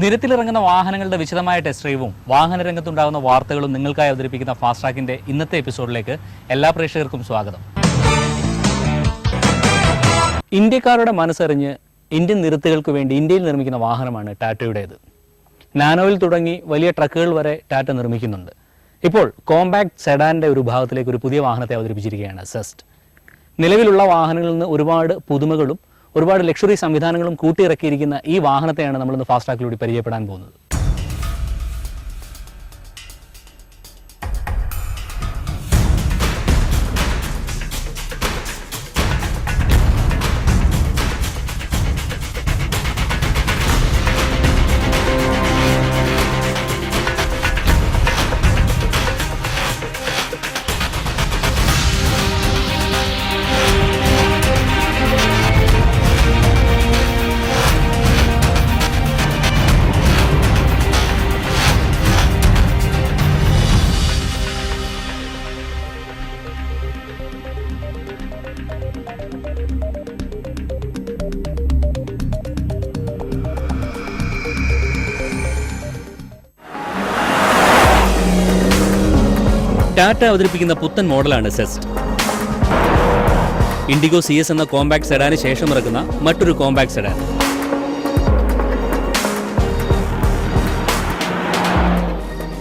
നിരത്തിലിറങ്ങുന്ന വാഹനങ്ങളുടെ വിശദമായ ടെസ്റ്റ് ഡ്രൈവും വാഹന രംഗത്തുണ്ടാകുന്ന വാർത്തകളും നിങ്ങൾക്കായി അവതരിപ്പിക്കുന്ന ഫാസ്റ്റ് ട്രാക്കിന്റെ ഇന്നത്തെ എപ്പിസോഡിലേക്ക് എല്ലാ പ്രേക്ഷകർക്കും സ്വാഗതം. ഇന്ത്യക്കാരുടെ മനസ്സറിഞ്ഞ് ഇന്ത്യൻ നിരത്തുകൾക്ക് വേണ്ടി ഇന്ത്യയിൽ നിർമ്മിക്കുന്ന വാഹനമാണ് ടാറ്റയുടേത് നാനോയിൽ തുടങ്ങി വലിയ ട്രക്കുകൾ വരെ ടാറ്റ നിർമ്മിക്കുന്നുണ്ട്. ഇപ്പോൾ കോമ്പാക്ട് സെഡാന്റെ ഒരു ഭാഗത്തിലേക്ക് ഒരു പുതിയ വാഹനത്തെ അവതരിപ്പിച്ചിരിക്കുകയാണ് സെസ്റ്റ് നിലവിലുള്ള വാഹനങ്ങളിൽ നിന്ന് ഒരുപാട് പുതുമകളും ഒരുപാട് ലക്ഷറി സംവിധാനങ്ങളും കൂട്ടിയിറക്കിയിരിക്കുന്ന ഈ വാഹനത്തെയാണ് നമ്മളിന്ന് ഫാസ്റ്റ് ട്രാക്കിലൂടെ പരിചയപ്പെടാൻ പോകുന്നത്. ടാറ്റ അവതരിപ്പിക്കുന്ന പുത്തൻ മോഡലാണ് സെസ്റ്റ്. ഇൻഡിഗോ സി എസ് എന്ന കോമ്പാക്ട് സെഡാന് ശേഷം ഇറക്കുന്ന മറ്റൊരു കോമ്പാക്ട് സെഡാൻ.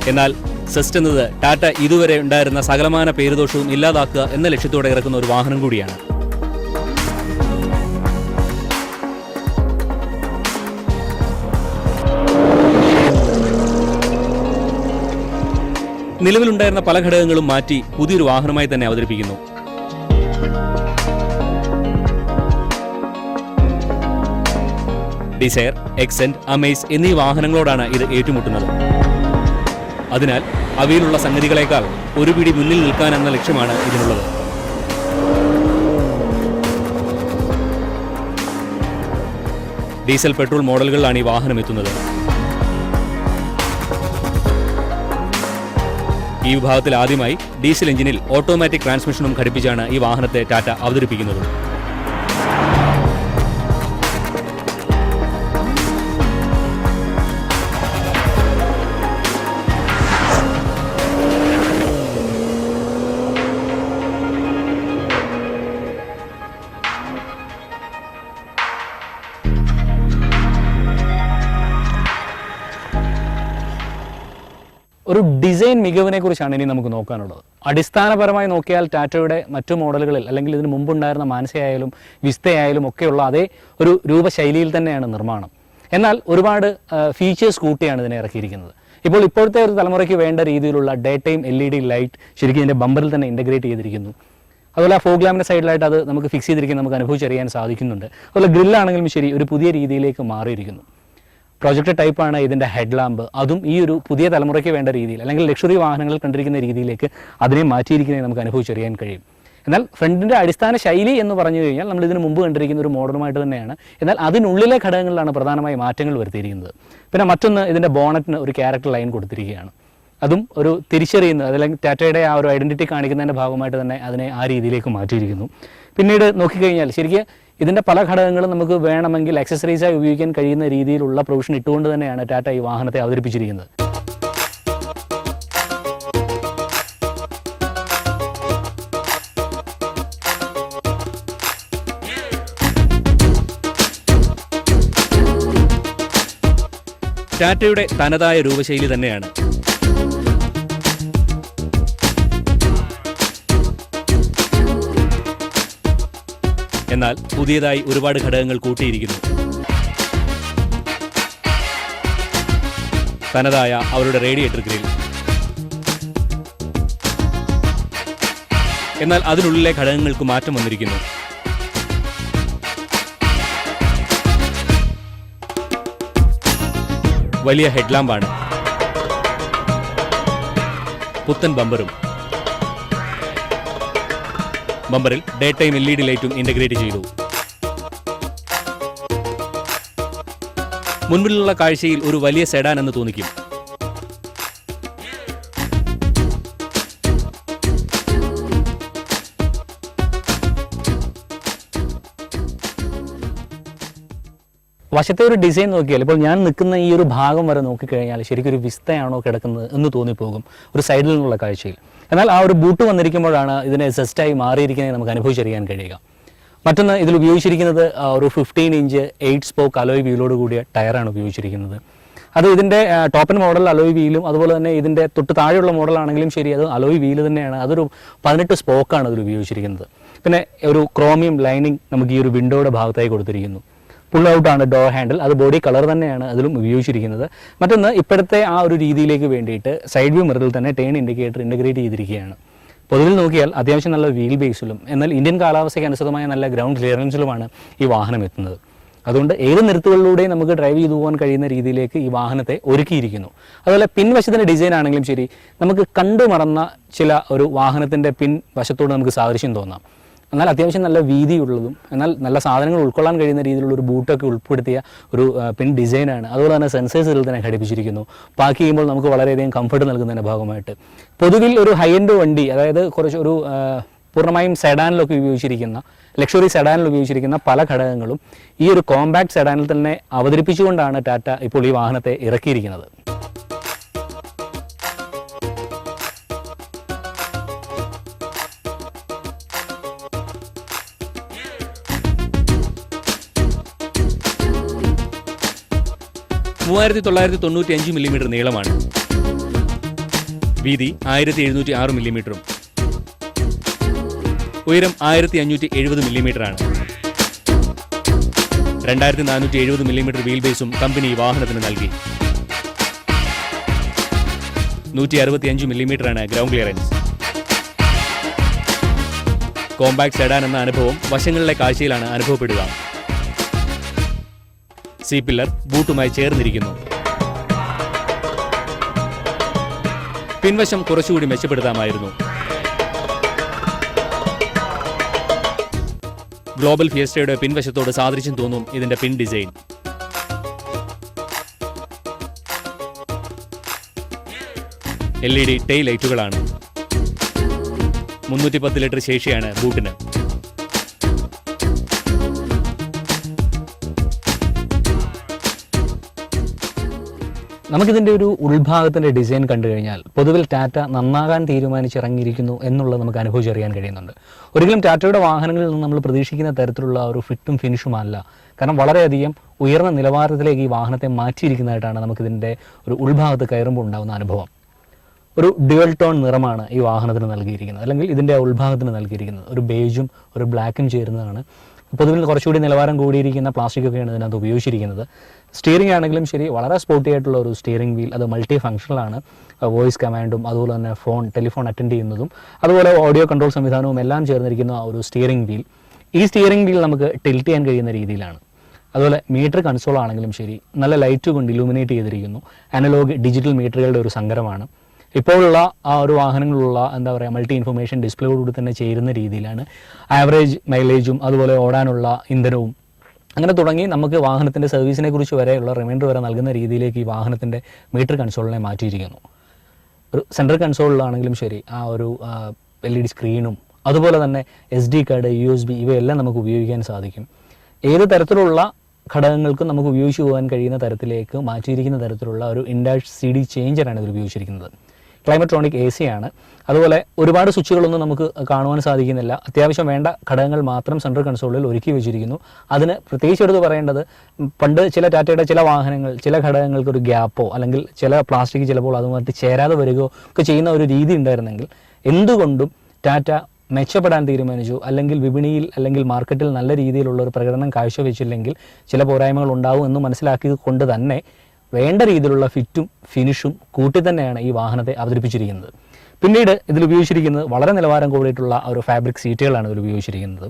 എന്നാൽ സെസ്റ്റ് എന്നത് ടാറ്റ ഇതുവരെ ഉണ്ടായിരുന്ന സകലമാന പേരുദോഷവും ഇല്ലാതാക്കുക എന്ന ലക്ഷ്യത്തോടെ ഇറക്കുന്ന ഒരു വാഹനം കൂടിയാണ്. നിലവിലുണ്ടായിരുന്ന പല ഘടകങ്ങളും മാറ്റി പുതിയൊരു വാഹനമായി തന്നെ അവതരിപ്പിക്കുന്നു. ഡിസയർ എക്സെന്റ് അമേസ് എന്നീ വാഹനങ്ങളോടാണ് ഇത് ഏറ്റുമുട്ടുന്നത്. അതിനാൽ അവയിലുള്ള സംഗതികളേക്കാൾ ഒരു പിടി മുന്നിൽ നിൽക്കാൻ എന്ന ലക്ഷ്യമാണ് ഇതിനുള്ളത്. ഡീസൽ പെട്രോൾ മോഡലുകളിലാണ് ഈ വാഹനം എത്തുന്നത്. ഈ വിഭാഗത്തിൽ ആദ്യമായി ഡീസൽ എഞ്ചിനിൽ ഓട്ടോമാറ്റിക് ട്രാൻസ്മിഷനും ഘടിപ്പിച്ചാണ് ഈ വാഹനത്തെ ടാറ്റ അവതരിപ്പിക്കുന്നത്. ഒരു ഡിസൈൻ മികവിനെ കുറിച്ചാണ് ഇനി നമുക്ക് നോക്കാനുള്ളത്. അടിസ്ഥാനപരമായി നോക്കിയാൽ ടാറ്റയുടെ മറ്റു മോഡലുകളിൽ അല്ലെങ്കിൽ ഇതിന് മുമ്പുണ്ടായിരുന്ന മാനസയായാലും വിസ്തയായാലും ഒക്കെയുള്ള അതേ ഒരു രൂപശൈലിയിൽ തന്നെയാണ് നിർമ്മാണം. എന്നാൽ ഒരുപാട് ഫീച്ചേഴ്സ് കൂട്ടിയാണ് ഇതിനെ ഇറക്കിയിരിക്കുന്നത്. ഇപ്പോൾ ഇപ്പോഴത്തെ ഒരു തലമുറയ്ക്ക് വേണ്ട രീതിയിലുള്ള day time L E D light ശരിക്കും ഇതിന്റെ ബമ്പറിൽ തന്നെ ഇന്റഗ്രേറ്റ് ചെയ്തിരിക്കുന്നു. അതുപോലെ ആ ഫോഗ് സൈഡിലായിട്ട് അത് നമുക്ക് ഫിക്സ് ചെയ്തിരിക്കാൻ നമുക്ക് അനുഭവിച്ചറിയാൻ സാധിക്കുന്നുണ്ട്. അതുപോലെ ഗ്രില്ലാണെങ്കിലും ശരി ഒരു പുതിയ രീതിയിലേക്ക് മാറിയിരിക്കുന്നു. പ്രൊജക്ട് ടൈപ്പാണ് ഇതിന്റെ ഹെഡ് ലാമ്പ് അതും ഈ ഒരു പുതിയ തലമുറയ്ക്ക് വേണ്ട രീതിയിൽ അല്ലെങ്കിൽ ലക്ഷറി വാഹനങ്ങൾ കണ്ടിരിക്കുന്ന രീതിയിലേക്ക് അതിനെ മാറ്റിയിരിക്കുന്നത് നമുക്ക് അനുഭവിച്ചറിയാൻ കഴിയും. എന്നാൽ ഫ്രണ്ടിന്റെ അടിസ്ഥാന ശൈലി എന്ന് പറഞ്ഞു കഴിഞ്ഞാൽ നമ്മൾ ഇതിന് മുമ്പ് കണ്ടിരിക്കുന്ന ഒരു മോഡലുമായിട്ട് തന്നെയാണ്. എന്നാൽ അതിനുള്ളിലെ ഘടകങ്ങളിലാണ് പ്രധാനമായി മാറ്റങ്ങൾ വരുത്തിയിരിക്കുന്നത്. പിന്നെ മറ്റൊന്ന് ഇതിന്റെ ബോണറ്റിന് ഒരു ക്യാരക്ടർ ലൈൻ കൊടുത്തിരിക്കുകയാണ്. അതും ഒരു തിരിച്ചറിയുന്ന അതല്ലെങ്കിൽ ടാറ്റയുടെ ആ ഒരു ഐഡന്റിറ്റി കാണിക്കുന്നതിന്റെ ഭാഗമായിട്ട് തന്നെ അതിനെ ആ രീതിയിലേക്ക് മാറ്റിയിരിക്കുന്നു. പിന്നീട് നോക്കിക്കഴിഞ്ഞാൽ ശരിക്കും ഇതിന്റെ പല ഘടകങ്ങളും നമുക്ക് വേണമെങ്കിൽ ആക്സസറീസായി ഉപയോഗിക്കാൻ കഴിയുന്ന രീതിയിലുള്ള പ്രൊവിഷൻ ഇട്ടുകൊണ്ട് തന്നെയാണ് ടാറ്റ ഈ വാഹനത്തെ അവതരിപ്പിച്ചിരിക്കുന്നത്. ടാറ്റയുടെ തനതായ രൂപശൈലി തന്നെയാണ്. എന്നാൽ പുതിയതായി ഒരുപാട് ഘടകങ്ങൾ കൂട്ടിയിരിക്കുന്നു. തനതായ അവരുടെ റേഡിയേറ്റർ ഗ്രിൽ. എന്നാൽ അതിനുള്ളിലെ ഘടകങ്ങൾക്ക് മാറ്റം വന്നിരിക്കുന്നു. വലിയ ഹെഡ്ലാമ്പാണ്. പുത്തൻ ബമ്പറും. ബമ്പറിൽ day time L E D ലൈറ്റും ഇന്റഗ്രേറ്റ് ചെയ്തു. മുൻപിലുള്ള കാഴ്ചയിൽ ഒരു വലിയ സെഡാൻ എന്ന് തോന്നിക്കും. വശത്തെ ഒരു ഡിസൈൻ നോക്കിയാൽ ഇപ്പോൾ ഞാൻ നിൽക്കുന്ന ഈ ഒരു ഭാഗം വരെ നോക്കിക്കഴിഞ്ഞാൽ ശരിക്കും ഒരു വിസ്തയാണോ കിടക്കുന്നത് എന്ന് തോന്നിപ്പോകും ഒരു സൈഡിൽ നിന്നുള്ള കാഴ്ചയിൽ. എന്നാൽ ആ ഒരു ബൂട്ട് വന്നിരിക്കുമ്പോഴാണ് ഇതിനെ സെസ്റ്റായി മാറിയിരിക്കുന്നത് നമുക്ക് അനുഭവിച്ചറിയാൻ കഴിയുക. മറ്റൊന്ന് ഇതിൽ ഉപയോഗിച്ചിരിക്കുന്നത് ഒരു fifteen inch eight spoke alloy വീലോട് കൂടിയ ടയറാണ് ഉപയോഗിച്ചിരിക്കുന്നത്. അത് ഇതിന്റെ ടോപ്പൻ മോഡൽ അലോയ് വീലും അതുപോലെ തന്നെ ഇതിന്റെ തൊട്ട് താഴെയുള്ള മോഡലാണെങ്കിലും ശരി അത് അലോയ് വീൽ തന്നെയാണ്. അതൊരു പതിനെട്ട് സ്പോക്കാണ് അതിൽ ഉപയോഗിച്ചിരിക്കുന്നത്. പിന്നെ ഒരു ക്രോമിയം ലൈനിങ് നമുക്ക് ഈ ഒരു വിൻഡോയുടെ ഭാഗത്തായി കൊടുത്തിരിക്കുന്നു. പുൾ ഔട്ടാണ് ഡോർ ഹാൻഡിൽ അത് ബോഡി കളർ തന്നെയാണ് അതിലും ഉപയോഗിച്ചിരിക്കുന്നത്. മറ്റൊന്ന് ഇപ്പോഴത്തെ ആ ഒരു രീതിയിലേക്ക് വേണ്ടിയിട്ട് സൈഡ് വ്യൂ മിററിൽ തന്നെ ടേൺ ഇൻഡിക്കേറ്റർ ഇന്റഗ്രേറ്റ് ചെയ്തിരിക്കുകയാണ്. പൊതുവിൽ നോക്കിയാൽ അത്യാവശ്യം നല്ല വീൽ ബേസിലും എന്നാൽ ഇന്ത്യൻ കാലാവസ്ഥയ്ക്ക് അനുസൃതമായ നല്ല ഗ്രൗണ്ട് ക്ലിയറൻസിലുമാണ് ഈ വാഹനം എത്തുന്നത്. അതുകൊണ്ട് ഏത് നിരത്തുകളിലൂടെയും നമുക്ക് ഡ്രൈവ് ചെയ്തു പോകാൻ കഴിയുന്ന രീതിയിലേക്ക് ഈ വാഹനത്തെ ഒരുക്കിയിരിക്കുന്നു. അതുപോലെ പിൻവശത്തിന്റെ ഡിസൈൻ ആണെങ്കിലും ശരി നമുക്ക് കണ്ടു മറന്ന ചില ഒരു വാഹനത്തിന്റെ പിൻവശത്തോട് നമുക്ക് സാദൃശ്യം തോന്നാം. എന്നാൽ അത്യാവശ്യം നല്ല വീതിയുള്ളതും എന്നാൽ നല്ല സാധനങ്ങൾ ഉൾക്കൊള്ളാൻ കഴിയുന്ന രീതിയിലുള്ള ഒരു ബൂട്ടൊക്കെ ഉൾപ്പെടുത്തിയ ഒരു പിൻ ഡിസൈനാണ്. അതുപോലെ തന്നെ സെൻസേഴ്സിൽ തന്നെ ഘടിപ്പിച്ചിരിക്കുന്നു. പാക്ക് ചെയ്യുമ്പോൾ നമുക്ക് വളരെയധികം കംഫർട്ട് നൽകുന്നതിന്റെ ഭാഗമായിട്ട്. പൊതുവിൽ ഒരു ഹൈ എൻഡ് വണ്ടി അതായത് കുറച്ച് ഒരു പൂർണമായും സെഡാനിലൊക്കെ ഉപയോഗിച്ചിരിക്കുന്ന ലക്ഷറി സെഡാനിൽ ഉപയോഗിച്ചിരിക്കുന്ന പല ഘടകങ്ങളും ഈ ഒരു കോമ്പാക്ട് സെഡാനിൽ തന്നെ അവതരിപ്പിച്ചുകൊണ്ടാണ് ടാറ്റ ഇപ്പോൾ ഈ വാഹനത്തെ ഇറക്കിയിരിക്കുന്നത്. മൂവായിരത്തി തൊള്ളായിരത്തി തൊണ്ണൂറ്റി അഞ്ച് മില്ലിമീറ്റർ നീളമാണ്. വീതി ആയിരത്തി എഴുന്നൂറ്റി ആറ് മില്ലിമീറ്ററും ഉയരം ആയിരത്തി അഞ്ഞൂറ്റി എഴുപത് മില്ലിമീറ്ററാണ് രണ്ടായിരത്തി നാനൂറ്റി എഴുപത് മില്ലിമീറ്റർ വീൽ ബേസും കമ്പനി വാഹനത്തിന് നൽകി. നൂറ്റി അറുപത്തി അഞ്ച് മില്ലിമീറ്ററാണ് ഗ്രൗണ്ട് ക്ലിയറൻസ് കോമ്പാക്ട് സെഡാൻ എന്ന അനുഭവം വശങ്ങളിലെ കാഴ്ചയിലാണ് അനുഭവപ്പെടുക. സി പില്ലർ ബൂട്ടുമായി ചേർന്നിരിക്കുന്നു. പിൻവശം കുറച്ചുകൂടി മെച്ചപ്പെടുത്താമായിരുന്നു. ഗ്ലോബൽ ഫിയസ്റ്റയുടെ പിൻവശത്തോട് സാദൃശ്യം തോന്നും ഇതിന്റെ പിൻ design. L E D tail ലൈറ്റുകളാണ് മുന്നൂറ്റി പത്ത് ലിറ്റർ ശേഷിയാണ് ബൂട്ടിന്. നമുക്കിതിന്റെ ഒരു ഉൾഭാഗത്തിന്റെ ഡിസൈൻ കണ്ടു കഴിഞ്ഞാൽ പൊതുവിൽ ടാറ്റ നന്നാകാൻ തീരുമാനിച്ചിറങ്ങിയിരിക്കുന്നു എന്നുള്ളത് നമുക്ക് അനുഭവിച്ചറിയാൻ കഴിയുന്നുണ്ട്. ഒരിക്കലും ടാറ്റയുടെ വാഹനങ്ങളിൽ നിന്ന് നമ്മൾ പ്രതീക്ഷിക്കുന്ന തരത്തിലുള്ള ഒരു ഫിറ്റും ഫിനിഷും അല്ല. കാരണം വളരെയധികം ഉയർന്ന നിലവാരത്തിലേക്ക് ഈ വാഹനത്തെ മാറ്റിയിരിക്കുന്നതായിട്ടാണ് നമുക്കിതിന്റെ ഒരു ഉൾഭാഗത്ത് കയറുമ്പോൾ ഉണ്ടാകുന്ന അനുഭവം. ഒരു ഡ്യുവൽ ടോൺ നിറമാണ് ഈ വാഹനത്തിന് നൽകിയിരിക്കുന്നത്. അല്ലെങ്കിൽ ഇതിന്റെ ഉൾഭാഗത്തിന് നൽകിയിരിക്കുന്നത്. ഒരു ബേജും ഒരു ബ്ലാക്കും ചേരുന്നതാണ്. പൊതുവിൽ കുറച്ചുകൂടി നിലവാരം കൂടിയിരിക്കുന്ന പ്ലാസ്റ്റിക് ഒക്കെയാണ് ഇതിനകത്ത് ഉപയോഗിച്ചിരിക്കുന്നത്. സ്റ്റിയറിംഗ് ആണെങ്കിലും ശരി വളരെ സ്പോർട്ടി ആയിട്ടുള്ള ഒരു സ്റ്റിയറിംഗ് വീൽ അത് മൾട്ടി ഫങ്ഷണലാണ് വോയിസ് കമാൻഡും അതുപോലെ തന്നെ ഫോൺ ടെലിഫോൺ അറ്റൻഡ് ചെയ്യുന്നതും അതുപോലെ ഓഡിയോ കൺട്രോൾ സംവിധാനവും എല്ലാം ചേർന്നിരിക്കുന്ന ഒരു സ്റ്റിയറിംഗ് വീൽ ഈ സ്റ്റിയറിംഗ് വീൽ നമുക്ക് ടിൽറ്റ് ചെയ്യാൻ കഴിയുന്ന രീതിയിലാണ്. അതുപോലെ മീറ്റർ കൺസോൾ ആണെങ്കിലും ശരി നല്ല ലൈറ്റ് കൊണ്ട് ഇലൂമിനേറ്റ് ചെയ്തിരിക്കുന്നു. അനലോഗ് ഡിജിറ്റൽ മീറ്ററുകളുടെ ഒരു സങ്കരമാണ്. ഇപ്പോഴുള്ള ആ ഒരു വാഹനങ്ങളുള്ള എന്താ പറയുക മൾട്ടി ഇൻഫർമേഷൻ ഡിസ്പ്ലേയോടുകൂടി തന്നെ ചേരുന്ന രീതിയിലാണ് ആവറേജ് മൈലേജും അതുപോലെ ഓടാനുള്ള ഇന്ധനവും. അങ്ങനെ തുടങ്ങി നമുക്ക് വാഹനത്തിന്റെ സർവീസിനെ കുറിച്ച് വരെയുള്ള റിമൈൻഡർ വരെ നൽകുന്ന രീതിയിലേക്ക് ഈ വാഹനത്തിന്റെ മീറ്റർ കൺസോളിനെ മാറ്റിയിരിക്കുന്നു. ഒരു സെൻട്രൽ കൺസോളിലാണെങ്കിലും ശരി ആ ഒരു എൽ ഇ ഡി സ്ക്രീനും അതുപോലെ തന്നെ S D card U S B ഇവയെല്ലാം നമുക്ക് ഉപയോഗിക്കാൻ സാധിക്കും. ഏത് തരത്തിലുള്ള ഘടകങ്ങൾക്കും നമുക്ക് ഉപയോഗിച്ച് പോകാൻ കഴിയുന്ന തരത്തിലേക്ക് മാറ്റിയിരിക്കുന്ന തരത്തിലുള്ള ഒരു ഇൻഡാഷ് സി ഡി ചേഞ്ചറാണ് ഇതിൽ ഉപയോഗിച്ചിരിക്കുന്നത്. ക്ലൈമട്രോണിക് എ സി ആണ്. അതുപോലെ ഒരുപാട് സ്വിച്ചുകളൊന്നും നമുക്ക് കാണുവാൻ സാധിക്കുന്നില്ല. അത്യാവശ്യം വേണ്ട ഘടകങ്ങൾ മാത്രം സെൻട്രൽ കൺസോളിൽ ഒരുക്കി വെച്ചിരിക്കുന്നു. അതിന് പ്രത്യേകിച്ച് എടുത്ത് പറയേണ്ടത് പണ്ട് ചില ടാറ്റയുടെ ചില വാഹനങ്ങൾ ചില ഘടകങ്ങൾക്ക് ഒരു ഗ്യാപ്പോ അല്ലെങ്കിൽ ചില പ്ലാസ്റ്റിക് ചിലപ്പോൾ അതുമായിട്ട് ചേരാതെ വരികയോ ഒക്കെ ചെയ്യുന്ന ഒരു രീതി ഉണ്ടായിരുന്നെങ്കിൽ എന്തുകൊണ്ടും ടാറ്റ മെച്ചപ്പെടാൻ തീരുമാനിച്ചു. അല്ലെങ്കിൽ വിപണിയിൽ അല്ലെങ്കിൽ മാർക്കറ്റിൽ നല്ല രീതിയിലുള്ള ഒരു പ്രകടനം കാഴ്ചവെച്ചില്ലെങ്കിൽ ചില പോരായ്മകൾ ഉണ്ടാവും എന്ന് മനസ്സിലാക്കിയത് കൊണ്ട് തന്നെ വേണ്ട രീതിയിലുള്ള ഫിറ്റും ഫിനിഷും കൂട്ടി തന്നെയാണ് ഈ വാഹനത്തെ അവതരിപ്പിച്ചിരിക്കുന്നത്. പിന്നീട് ഇതിൽ ഉപയോഗിച്ചിരിക്കുന്നത് വളരെ നിലവാരം കൂടിയിട്ടുള്ള ഒരു ഫാബ്രിക് സീറ്റുകളാണ് ഇതിൽ ഉപയോഗിച്ചിരിക്കുന്നത്.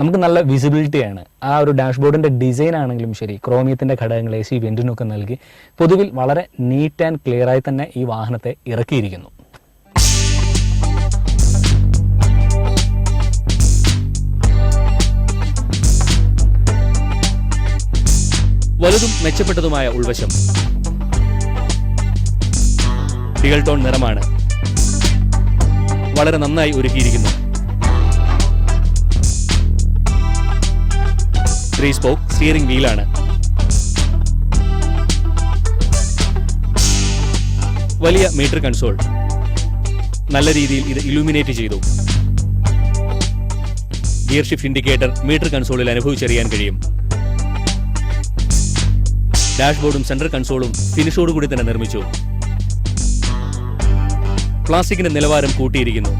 നമുക്ക് നല്ല വിസിബിലിറ്റിയാണ് ആ ഒരു ഡാഷ്ബോർഡിന്റെ ഡിസൈൻ ആണെങ്കിലും ശരി ക്രോമിയത്തിന്റെ ഘടകങ്ങൾ എ സി വെന്റിനൊക്കെ നൽകി പൊതുവിൽ വളരെ നീറ്റ് ആൻഡ് ക്ലിയറായി തന്നെ ഈ വാഹനത്തെ ഇറക്കിയിരിക്കുന്നു. വലുതും മെച്ചപ്പെട്ടതുമായ ഉൾവശം. ഡിഗൾ ടോൺ നിറമാണ്. വളരെ നന്നായി ഒരുക്കിയിരിക്കുന്നു. ത്രീ സ്പോക്ക് സ്റ്റിയറിംഗ് വീലാണ് വലിയ മീറ്റർ കൺസോൾ നല്ല രീതിയിൽ ഇത് ഇലൂമിനേറ്റ് ചെയ്തു. ഗിയർ ഷിഫ്റ്റ് ഇൻഡിക്കേറ്റർ മീറ്റർ കൺസോളിൽ അനുഭവിച്ചറിയാൻ കഴിയും. ഡാഷ്ബോർഡും സെൻട്രൽ കൺസോളും ഫിനിഷോടുകൂടി തന്നെ നിർമ്മിച്ചു. പ്ലാസ്റ്റിക്കിന്റെ നിലവാരം കൂട്ടിയിരിക്കുന്നു.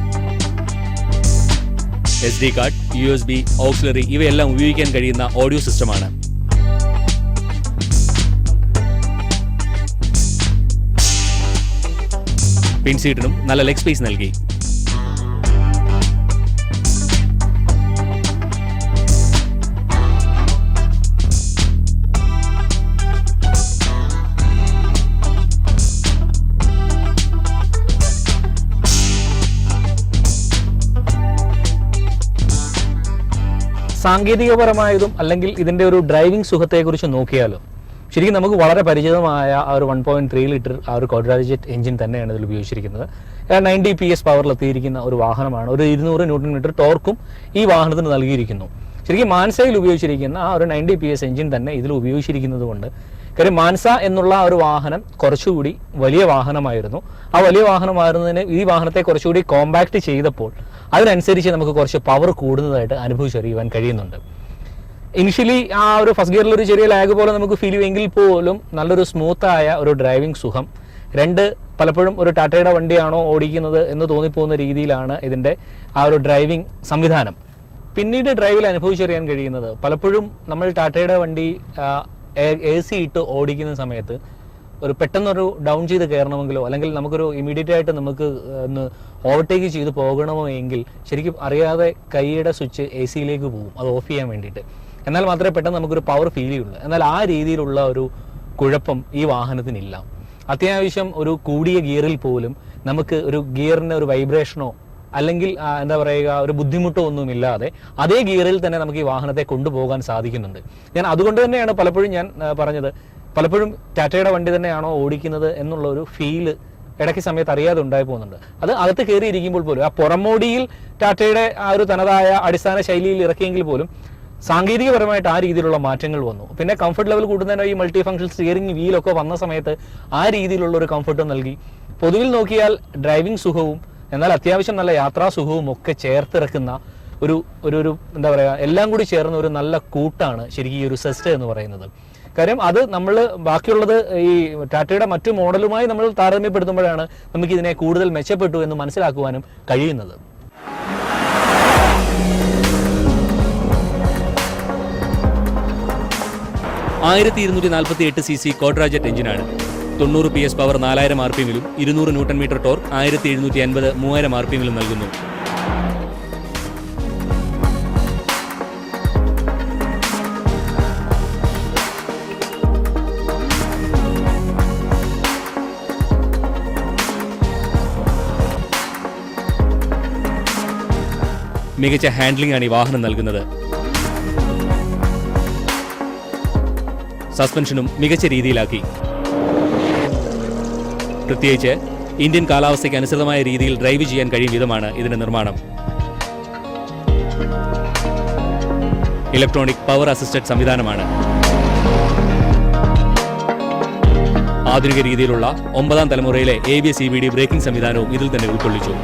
S D card U S B auxiliary ഇവയെല്ലാം ഉപയോഗിക്കാൻ കഴിയുന്ന ഓഡിയോ സിസ്റ്റമാണ്. പിൻസീറ്റിനും നല്ല ലെഗ് സ്പേസ് നൽകി. സാങ്കേതികപരമായതും അല്ലെങ്കിൽ ഇതിന്റെ ഒരു ഡ്രൈവിംഗ് സുഖത്തെക്കുറിച്ച് നോക്കിയാലോ? ശരിക്കും നമുക്ക് വളരെ പരിചിതമായ ആ ഒരു വൺ പോയിന്റ് ത്രീ ലിറ്റർ ആ ഒരു ക്വാഡ്രാജറ്റ് എഞ്ചിൻ തന്നെയാണ് ഇതിൽ ഉപയോഗിച്ചിരിക്കുന്നത്. നയന്റി പി എസ് പവറിലെത്തിയിരിക്കുന്ന ഒരു വാഹനമാണ്. ഒരു ഇരുന്നൂറ് ന്യൂട്ടൺ മീറ്റർ ടോർക്കും ഈ വാഹനത്തിന് നൽകിയിരിക്കുന്നു. ശരിക്കും മാൻസയിൽ ഉപയോഗിച്ചിരിക്കുന്ന ആ ഒരു നയന്റി പി എസ് എഞ്ചിൻ തന്നെ ഇതിൽ ഉപയോഗിച്ചിരിക്കുന്നത് കൊണ്ട് കാര്യം മാൻസ എന്നുള്ള ആ ഒരു വാഹനം കുറച്ചുകൂടി വലിയ വാഹനമായിരുന്നു. ആ വലിയ വാഹനമായിരുന്നതിന് ഈ വാഹനത്തെ കുറച്ചുകൂടി കോമ്പാക്ട് ചെയ്തപ്പോൾ അതിനനുസരിച്ച് നമുക്ക് കുറച്ച് പവർ കൂടുന്നതായിട്ട് അനുഭവിച്ചറിയുവാൻ കഴിയുന്നുണ്ട്. ഇനിഷ്യലി ആ ഒരു ഫസ്റ്റ് ഗിയറിൽ ഒരു ചെറിയ ലാഗ് പോലെ നമുക്ക് ഫീൽ ചെയ്യുമെങ്കിൽ പോലും നല്ലൊരു സ്മൂത്തായ ഒരു ഡ്രൈവിംഗ് സുഖം. രണ്ട് പലപ്പോഴും ഒരു ടാറ്റയുടെ വണ്ടിയാണോ ഓടിക്കുന്നത് എന്ന് തോന്നിപ്പോകുന്ന രീതിയിലാണ് ഇതിന്റെ ആ ഒരു ഡ്രൈവിംഗ് സംവിധാനം. പിന്നീട് ഡ്രൈവിൽ അനുഭവിച്ചറിയാൻ കഴിയുന്നത് പലപ്പോഴും നമ്മൾ ടാറ്റയുടെ വണ്ടി എ സി ഇട്ട് ഓടിക്കുന്ന സമയത്ത് ഒരു പെട്ടെന്നൊരു ഡൗൺ ചെയ്ത് കയറണമെങ്കിലോ അല്ലെങ്കിൽ നമുക്കൊരു ഇമീഡിയറ്റ് ആയിട്ട് നമുക്ക് ഒന്ന് ഓവർടേക്ക് ചെയ്ത് പോകണമോ എങ്കിൽ ശരിക്കും അറിയാതെ കൈയുടെ സ്വിച്ച് എ സിയിലേക്ക് പോകും. അത് ഓഫ് ചെയ്യാൻ വേണ്ടിയിട്ട്. എന്നാൽ മാത്രമേ പെട്ടെന്ന് നമുക്കൊരു പവർ ഫീൽ ചെയ്യുള്ളൂ. എന്നാൽ ആ രീതിയിലുള്ള ഒരു കുഴപ്പം ഈ വാഹനത്തിനില്ല. അത്യാവശ്യം ഒരു കൂടിയ ഗിയറിൽ പോലും നമുക്ക് ഒരു ഗിയറിന് ഒരു വൈബ്രേഷനോ അല്ലെങ്കിൽ എന്താ പറയുക ഒരു ബുദ്ധിമുട്ടോ ഒന്നുമില്ലാതെ അതേ ഗിയറിൽ തന്നെ നമുക്ക് ഈ വാഹനത്തെ കൊണ്ടുപോകാൻ സാധിക്കുന്നുണ്ട്. ഞാൻ അതുകൊണ്ട് തന്നെയാണ് പലപ്പോഴും ഞാൻ പറഞ്ഞത് പലപ്പോഴും ടാറ്റയുടെ വണ്ടി തന്നെയാണോ ഓടിക്കുന്നത് എന്നുള്ള ഒരു ഫീൽ ഇടയ്ക്ക് സമയത്ത് അറിയാതെ ഉണ്ടായി പോകുന്നുണ്ട്. അത് അകത്ത് കയറിയിരിക്കുമ്പോൾ പോലും ആ പുറമോടിയിൽ ടാറ്റയുടെ ആ ഒരു തനതായ അടിസ്ഥാന ശൈലിയിൽ ഇറക്കിയെങ്കിൽ പോലും സാങ്കേതികപരമായിട്ട് ആ രീതിയിലുള്ള മാറ്റങ്ങൾ വന്നു. പിന്നെ കംഫർട്ട് ലെവൽ കൂടുന്നതിന് ഈ മൾട്ടി ഫംഗ്ഷൻ സ്റ്റിയറിംഗ് വീലൊക്കെ വന്ന സമയത്ത് ആ രീതിയിലുള്ള ഒരു കംഫർട്ട് നൽകി. പൊതുവിൽ നോക്കിയാൽ ഡ്രൈവിംഗ് സുഖവും എന്നാൽ അത്യാവശ്യം നല്ല യാത്രാ സുഖവും ഒക്കെ ചേർത്തിറക്കുന്ന ഒരു ഒരു എന്താ പറയുക എല്ലാം കൂടി ചേർന്ന ഒരു നല്ല കൂട്ടാണ് ശരിക്കും ഈ ഒരു സെസ്റ്റ് എന്ന് പറയുന്നത്. കാര്യം അത് നമ്മൾ ബാക്കിയുള്ളത് ഈ ടാറ്റയുടെ മറ്റു മോഡലുമായി നമ്മൾ താരതമ്യപ്പെടുത്തുമ്പോഴാണ് നമുക്ക് ഇതിനെ കൂടുതൽ മെച്ചപ്പെട്ടു എന്ന് മനസ്സിലാക്കുവാനും കഴിയുന്നത്. ആയിരത്തി ഇരുന്നൂറ്റി നാൽപ്പത്തി എട്ട് സി സി കോഡ്രാജറ്റ് എഞ്ചിനാണ്. തൊണ്ണൂറ് പി എസ് പവർ നാലായിരം ആർ പി എമ്മിലും ഇരുന്നൂറ് ന്യൂട്ടൺ മീറ്റർ ടോർ ആയിരത്തി എഴുന്നൂറ്റി അൻപത് മൂവായിരം ആർ പി എമ്മിലും നൽകുന്നു. മികച്ച ഹാൻഡ്ലിംഗ് ആണ് ഈ വാഹനം നൽകുന്നത്. സസ്പെൻഷനും മികച്ച രീതിയിലാക്കി. പ്രത്യേകിച്ച് ഇന്ത്യൻ കാലാവസ്ഥയ്ക്ക് അനുസൃതമായ രീതിയിൽ ഡ്രൈവ് ചെയ്യാൻ കഴിയും വിധമാണ് ഇതിന്റെ നിർമ്മാണം. ഇലക്ട്രോണിക് പവർ അസിസ്റ്റഡ് സംവിധാനമാണ്. ആധുനിക രീതിയിലുള്ള ഒമ്പതാം തലമുറയിലെ A B C B D braking സംവിധാനവും ഇതിൽ തന്നെ ഉൾക്കൊള്ളിച്ചു.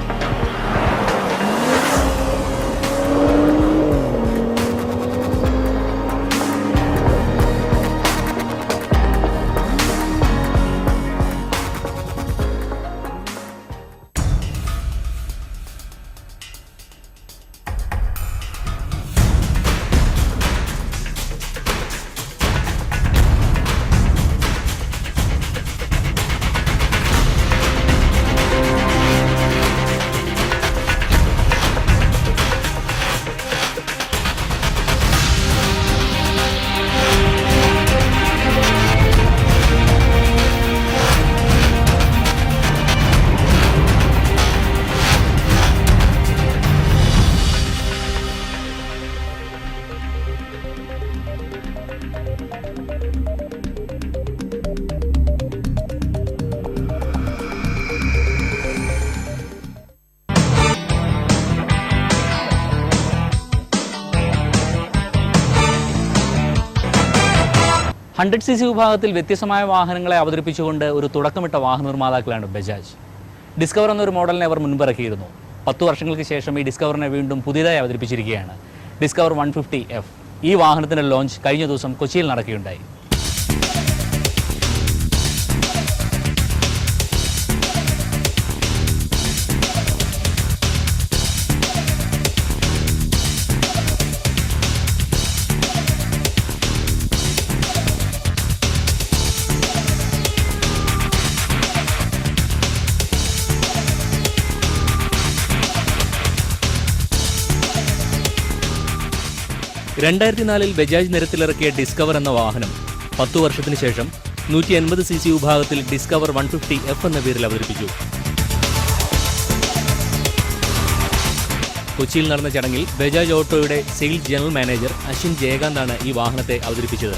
ഹൺഡ്രഡ് സി സി വിഭാഗത്തിൽ വ്യത്യസ്തമായ വാഹനങ്ങളെ അവതരിപ്പിച്ചുകൊണ്ട് ഒരു തുടക്കമിട്ട വാഹന നിർമ്മാതാക്കളാണ് ബജാജ്. ഡിസ്കവർ എന്നൊരു മോഡലിനെ അവർ മുൻപിറക്കിയിരുന്നു. പത്ത് വർഷങ്ങൾക്ക് ശേഷം ഈ ഡിസ്കവറിനെ വീണ്ടും പുതിയതായി അവതരിപ്പിച്ചിരിക്കുകയാണ്. Discover one fifty F. ഈ വാഹനത്തിന്റെ ലോഞ്ച് കഴിഞ്ഞ ദിവസം കൊച്ചിയിൽ നടക്കുകയുണ്ടായി. രണ്ടായിരത്തി നാലിൽ ബജാജ് നിരത്തിലിറക്കിയ ഡിസ്കവർ എന്ന വാഹനം പത്തു വർഷത്തിന് ശേഷം നൂറ്റി എൺപത് സി സി വിഭാഗത്തിൽ ഡിസ്കവർ വൺ ഫിഫ്റ്റി എഫ് എന്ന പേരിൽ അവതരിപ്പിച്ചു. കൊച്ചിയിൽ നടന്ന ചടങ്ങിൽ ബജാജ് ഓട്ടോയുടെ സെയിൽസ് ജനറൽ മാനേജർ അശ്വിൻ ജയകാന്താണ് ഈ വാഹനത്തെ അവതരിപ്പിച്ചത്.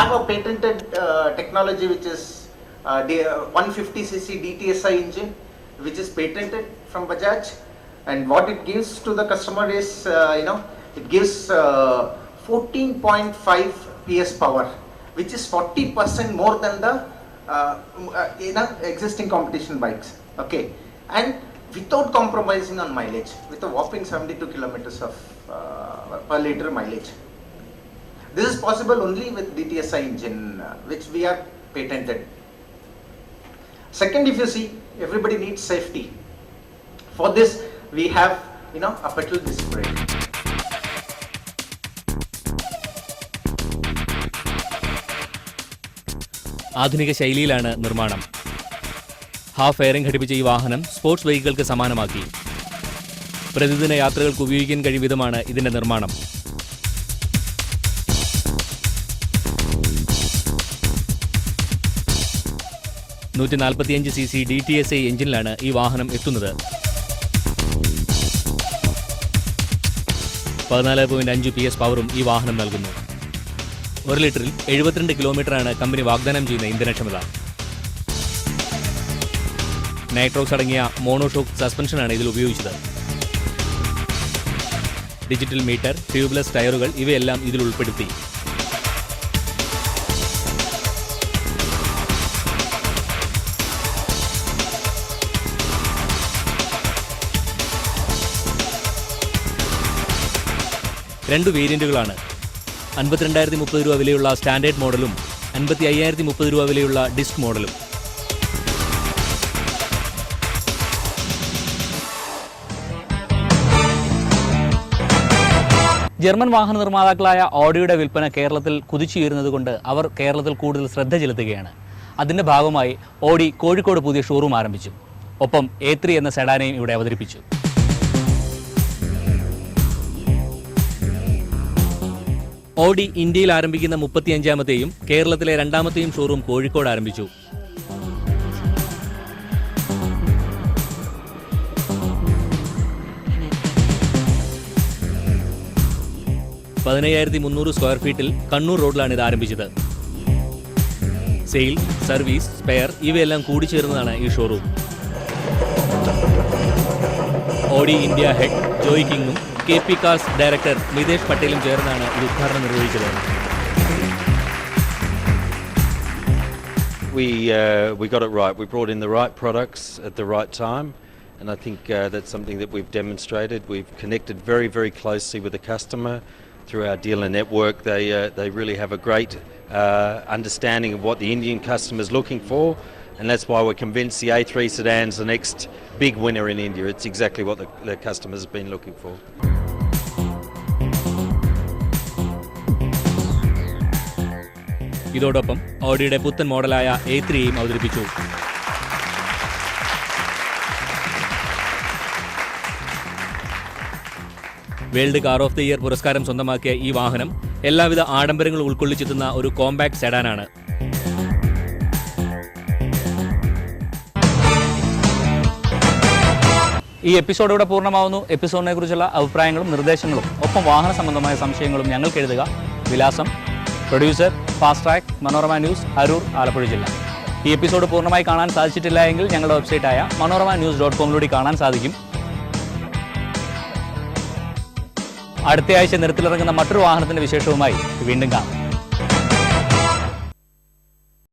Have a patented uh, technology which is uh, the uh, 150cc DTSI engine, which is patented from Bajaj. And what it gives to the customer is, uh, you know, it gives uh, 14.5 PS power, which is 40% more than the uh, uh, existing competition bikes. Okay, and without compromising on mileage, with a whopping 72 kilometers of uh, per liter mileage. This is possible only with DTSI engine, uh, which we are patented. Second, if you see, everybody needs safety. For this, we have, you know, a petrol disc brake. ആധുനിക ശൈലിയിലാണ് നിർമ്മാണം half airing ഘടിപ്പിച്ച ഈ വാഹനം sports വെഹിക്കിൾക്ക് സമാനമാക്കി പ്രതിദിന യാത്രകൾക്ക് ഉപയോഗിക്കാൻ കഴിയും വിധമാണ് ഇതിന്റെ നിർമ്മാണം നൂറ്റി നാൽപ്പത്തിയഞ്ച് C C D T S I എഞ്ചിനിലാണ് ഈ വാഹനം എത്തുന്നത്. പതിനാല് പോയിന്റ് അഞ്ച് പി എസ് പവറും ഈ വാഹനം നൽകുന്നു. ഒരു ലിറ്ററിൽ എഴുപത്തിരണ്ട് കിലോമീറ്ററാണ് കമ്പനി വാഗ്ദാനം ചെയ്യുന്ന ഇന്ധനക്ഷമത. നൈട്രോക്സ് അടങ്ങിയ മോണോടോക് സസ്പെൻഷനാണ് ഇതിൽ ഉപയോഗിച്ചത്. ഡിജിറ്റൽ മീറ്റർ ട്യൂബ്ലെസ് ടയറുകൾ ഇവയെല്ലാം ഇതിൽ ഉൾപ്പെടുത്തി. രണ്ട് വേരിയന്റുകളാണ്. അൻപത്തിരണ്ടായിരത്തി മുപ്പത് രൂപ വിലയുള്ള സ്റ്റാൻഡേർഡ് മോഡലും അൻപത്തി അയ്യായിരത്തി മുപ്പത് രൂപ വിലയുള്ള ഡിസ്ക് മോഡലും. ജർമ്മൻ വാഹന നിർമ്മാതാക്കളായ ഓഡിയുടെ വിൽപ്പന കേരളത്തിൽ കുതിച്ചുയരുന്നതുകൊണ്ട് അവർ കേരളത്തിൽ കൂടുതൽ ശ്രദ്ധ ചെലുത്തുകയാണ്. അതിന്റെ ഭാഗമായി ഓഡി കോഴിക്കോട് പുതിയ ഷോറൂം ആരംഭിച്ചു. ഒപ്പം എ എന്ന സെഡാനെയും ഇവിടെ അവതരിപ്പിച്ചു. ഓഡി ഇന്ത്യയിൽ ആരംഭിക്കുന്ന മുപ്പത്തിയഞ്ചാമത്തെയും കേരളത്തിലെ രണ്ടാമത്തെയും ഷോറൂം കോഴിക്കോട് ആരംഭിച്ചു. പതിനയ്യായിരത്തി മുന്നൂറ് സ്ക്വയർ ഫീറ്റിൽ കണ്ണൂർ റോഡിലാണ് ഇത് ആരംഭിച്ചത്. സെയിൽ സർവീസ് സ്പെയർ ഇവയെല്ലാം കൂടിച്ചേർന്നതാണ് ഈ showroom. Audi India head Joy കിങ്ങും K P cars director Mitesh പട്ടേലും ചേർന്നാണ് ഇത് ഉദ്ഘാടനം നിർവഹിച്ചത് We uh, we got it right. We brought in the right products at the right time, and I think uh, that's something that we've demonstrated. We've connected very very closely with the customer through our dealer network. They uh, they really have a great uh, understanding of what the Indian customer is looking for, and that's why we're convinced the A3 sedan is the next big winner in India. It's exactly what the, the customers have been looking for. ഇതോടൊപ്പം ഓഡിയുടെ പുത്തൻ മോഡലായ A ത്രീയും അവതരിപ്പിച്ചു. World car of the year പുരസ്കാരം സ്വന്തമാക്കിയ ഈ വാഹനം എല്ലാവിധ ആഡംബരങ്ങളും ഉൾക്കൊള്ളിച്ചെത്തുന്ന ഒരു കോമ്പാക്ട് സെഡാനാണ്. ഈ എപ്പിസോഡ് ഇവിടെ പൂർണമാവുന്നു. എപ്പിസോഡിനെ കുറിച്ചുള്ള അഭിപ്രായങ്ങളും നിർദ്ദേശങ്ങളും ഒപ്പം വാഹന സംബന്ധമായ സംശയങ്ങളും ഞങ്ങൾക്ക് എഴുതുക. വിലാസം producer fast track Manorama news Aroor Alappuzha ജില്ല. ഈ എപ്പിസോഡ് പൂർണമായി കാണാൻ സാധിച്ചിട്ടില്ല എങ്കിൽ ഞങ്ങളുടെ വെബ്സൈറ്റായ മനോരമ ന്യൂസ് ഡോട്ട് കോമിലൂടെ കാണാൻ സാധിക്കും. അടുത്തയാഴ്ച നിരത്തിലിറങ്ങുന്ന മറ്റൊരു വാഹനത്തിന്റെ വിശേഷവുമായി വീണ്ടും കാണാം.